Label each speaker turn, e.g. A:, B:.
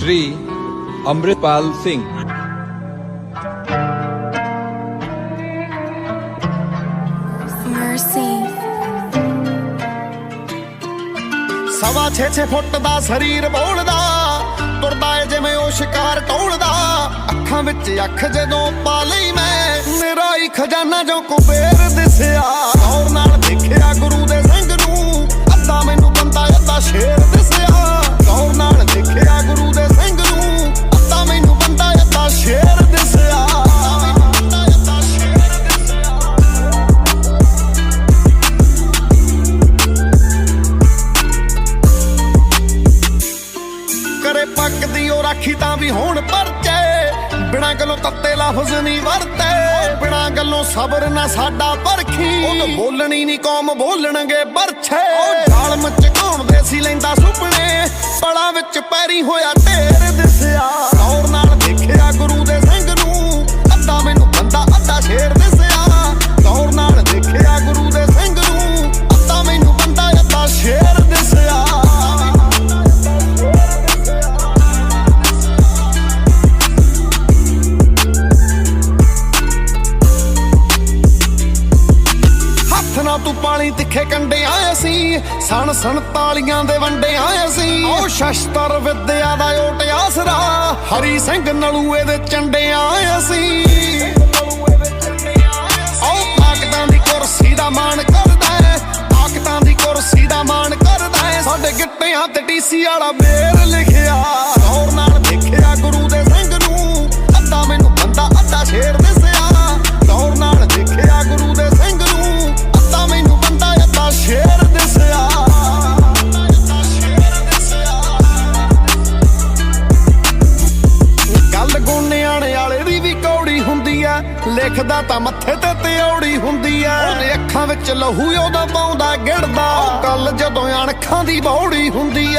A: ਸ਼੍ਰੀ ਅੰਮ੍ਰਿਤਪਾਲ ਸਿੰਘ.
B: ਸਵਾ 6-6 ਫੁੱਟ ਦਾ ਸਰੀਰ ਬੋਲਦਾ ਤੁਰਦਾ ਏ ਜਿਵੇਂ ਉਹ ਸ਼ਿਕਾਰ ਟੋਲਦਾ ਅੱਖਾਂ ਵਿੱਚ ਅੱਖ ਜਦੋਂ ਪਾ ਲਈ ਮੈਂ ਮੇਰਾ ਹੀ ਖਜ਼ਾਨਾ ਜੋ ਕੁਬੇਰ ਦਿਸਿਆ। ਪੱਕਦੀ ਰਾਖੀ ਤਾਂ ਵੀ ਹੋਣ ਪਰਚੇ। ਬਿਨਾਂ ਗੱਲੋਂ ਤੱਤੇ ਲਫ਼ਜ਼ ਨਹੀਂ ਵਰਤੇ। ਬਿਨਾਂ ਗੱਲੋਂ ਸਬਰ ਨਾ ਸਾਡਾ ਪਰਖੀ। ਉਹ ਬੋਲਣੀ ਨਹੀਂ, ਕੌਮ ਬੋਲਣਗੇ ਬਰਛੇ ਢਾਲ ਮਚਕਾਉਣ ਦੇ ਸੀ ਲੈਂਦਾ ਸੁਪਨੇ। ਪੜਾ ਵਿੱਚ ਪੈਰੀ ਹੋਇਆ ਤੂੰ ਪਾਣੀ ਤਿੱਖੇ ਕੰਡੇ ਆਏ ਸੀ। ਸਣ ਸਣ ਤਾਲੀਆਂ ਦੇ ਵੰਡੇ ਆਏ ਸੀ। ਉਹ ਸ਼ਸਤਰ ਵਿਦਿਆ ਦਾ ਓਟ ਆਸਰਾ, ਹਰੀ ਸਿੰਘ ਨਲੂਏ ਦੇ ਚੰਡੇ ਆਏ ਸੀ। ਉਹ ਤਾਕਤਾਂ ਦੀ ਕੁਰਸੀ ਦਾ ਮਾਣ ਕਰਦਾ ਹੈ, ਤਾਕਤਾਂ ਦੀ ਕੁਰਸੀ ਦਾ ਮਾਣ ਕਰਦਾ ਹੈ। ਸਾਡੇ ਗਿੱਟਿਆਂ ਤੇ ਟੀਸੀ ਵਾਲਾ ਮੇਰ ਲਿਖਿਆ। ਲਿਖਦਾ ਤਾਂ ਮੱਥੇ ਤੇ ਤਿਉੜੀ ਹੁੰਦੀ ਐ। ਉਹਦੇ ਅੱਖਾਂ ਵਿੱਚ ਲਹੂ ਉਹਦਾ ਪਾਉਂਦਾ ਗਿੜਦਾ। ਉਹ ਕੱਲ ਜਦੋਂ ਅਣਖਾਂ ਦੀ ਬੌੜੀ ਹੁੰਦੀ